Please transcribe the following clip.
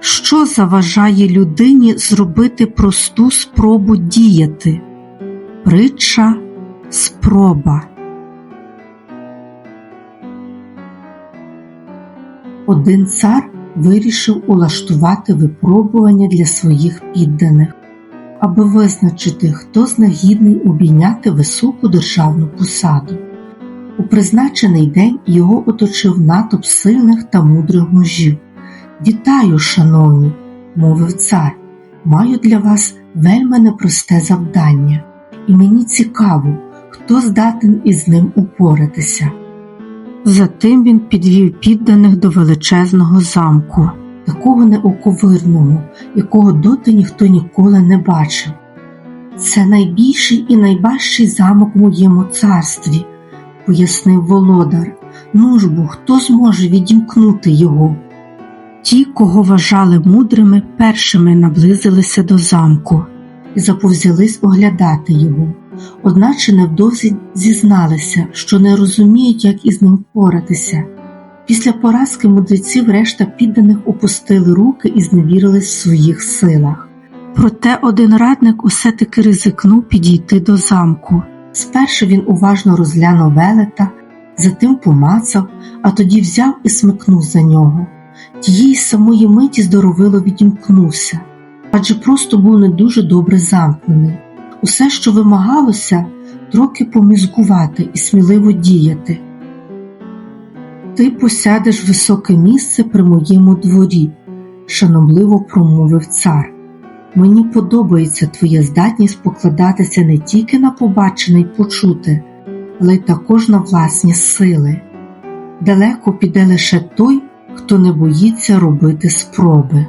Що заважає людині зробити просту спробу діяти? Притча спроба. Один цар вирішив улаштувати випробування для своїх підданих, аби визначити, хто з них гідний обійняти високу державну посаду. У призначений день його оточив натовп сильних та мудрих мужів. Вітаю, шановні, мовив цар. Маю для вас вельми непросте завдання, і мені цікаво, хто здатен із ним упоратися. Затим він підвів підданих до величезного замку, такого неоковирного, якого доти ніхто ніколи не бачив. Це найбільший і найважчий замок в моєму царстві, пояснив володар. Ну ж бо хто зможе відімкнути його? Ті, кого вважали мудрими, першими наблизилися до замку і заповзялись оглядати його, одначе невдовзі зізналися, що не розуміють, як із ним впоратися. Після поразки мудреців решта підданих опустили руки і зневірились в своїх силах. Проте один радник усе таки ризикнув підійти до замку. Спершу він уважно розглянув велета, затим помацав, а тоді взяв і смикнув за нього. Тієї самої миті здоровило відімкнувся, адже просто був не дуже добре замкнений. Усе, що вимагалося, трохи помізгувати і сміливо діяти. Ти посядеш високе місце при моєму дворі, шанобливо промовив цар. Мені подобається твоя здатність покладатися не тільки на побачене й почути, але й також на власні сили. Далеко піде лише той, хто не боїться робити спроби.